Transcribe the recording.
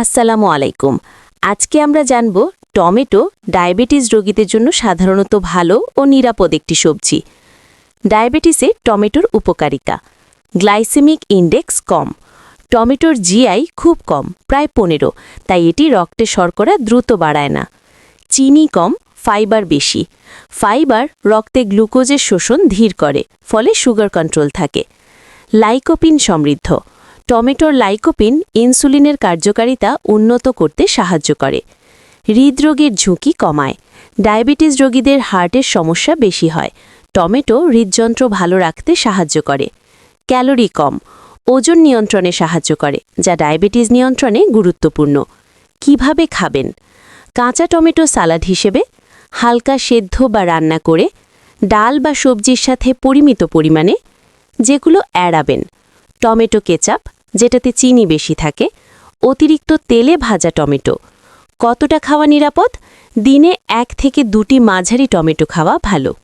আসসালামু আলাইকুম। আজকে আমরা জানব টমেটো ডায়াবেটিস রোগীদের জন্য সাধারণত ভালো ও নিরাপদ একটি সবজি। ডায়াবেটিসে টমেটোর উপকারিতা। গ্লাইসেমিক ইন্ডেক্স কম। টমেটোর জিআই খুব কম, প্রায় পনেরো, তাই এটি রক্তে শর্করা দ্রুত বাড়ায় না। চিনি কম, ফাইবার বেশি। ফাইবার রক্তে গ্লুকোজের শোষণ ধীর করে, ফলে সুগার কন্ট্রোল থাকে। লাইকোপিন সমৃদ্ধ। টমেটোর লাইকোপিন ইনসুলিনের কার্যকারিতা উন্নত করতে সাহায্য করে। হৃদরোগের ঝুঁকি কমায়। ডায়াবেটিস রোগীদের হার্টের সমস্যা বেশি হয়। টমেটো হৃদযন্ত্র ভালো রাখতে সাহায্য করে। ক্যালোরি কম। ওজন নিয়ন্ত্রণে সাহায্য করে, যা ডায়াবেটিস নিয়ন্ত্রণে গুরুত্বপূর্ণ। কীভাবে খাবেন? কাঁচা টমেটো সালাদ হিসেবে হালকা সেদ্ধ বা রান্না করে ডাল বা সবজির সাথে পরিমিত পরিমাণে যেগুলো এড়াবেন। টমেটো কেচাপ যেটাতে চিনি বেশি থাকে, অতিরিক্ত তেলে ভাজা টমেটো। কতটা খাওয়া নিরাপদ? দিনে এক থেকে দুটি মাঝারি টমেটো খাওয়া ভালো।